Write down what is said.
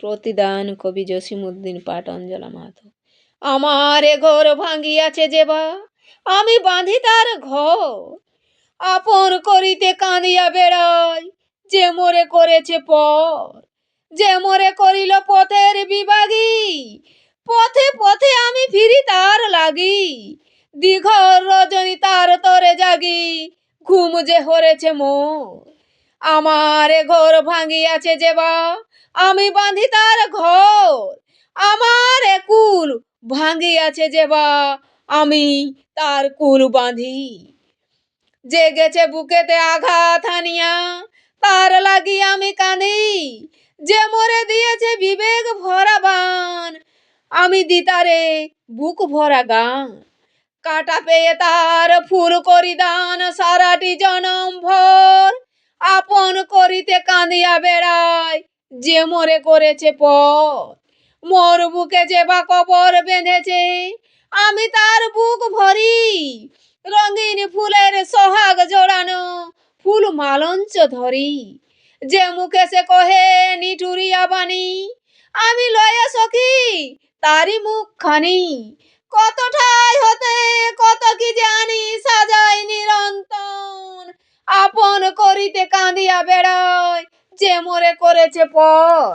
প্রতিদান কবি জসিমুদ্দিন পাট, অঞ্জলা মাহাতো। আমার এ ঘর ভাঙ্গিয়াছে যেবা আমি বাঁধি তার ঘর। আপন করিতে কাঁদিয়া বেড়াই, যে মোরে করেছে পর। যে মোরে করিল পথের বিভাগী, পথে পথে আমি ফিরি তার লাগি। দীঘর রজনী তার তরে জাগি, ঘুম যে হরেছে মোর। আমার ঘর যে বা, আমি বাঁধি তার ঘর। আমার কুল যে বা, আমি তার কুল বাঁধি। যে গেছে বুকেতে আঘাত হানিয়া তার লাগি আমি কাঁদি। যে মরে দিয়েছে বিবেক ভরা বান, আমি দিতারে বুক ভরা গান। কাটা পেয়ে তার ফুল করি দান সারাটি জনম ভর। কাঁদিয়া বেড়ায় যে মরে করেছে পর মোর বুকে যে বা কবর বেঁধেছে, আমি তার বুক ভরি। রঙিন ফুলের সোহাগ জোড়ানো ফুল মালঞ্চ ধরি। যে মুখে সে কহে, নিঠুরিয়া বাণী, আমি লয়ে সখি তারি মুখখানি। কত ঠাই হতে, কত কি জানি সাজাই নিরন্তন আপন করিতে কাঁদিয়া বেড়ায় যে মোরে করেছে পর।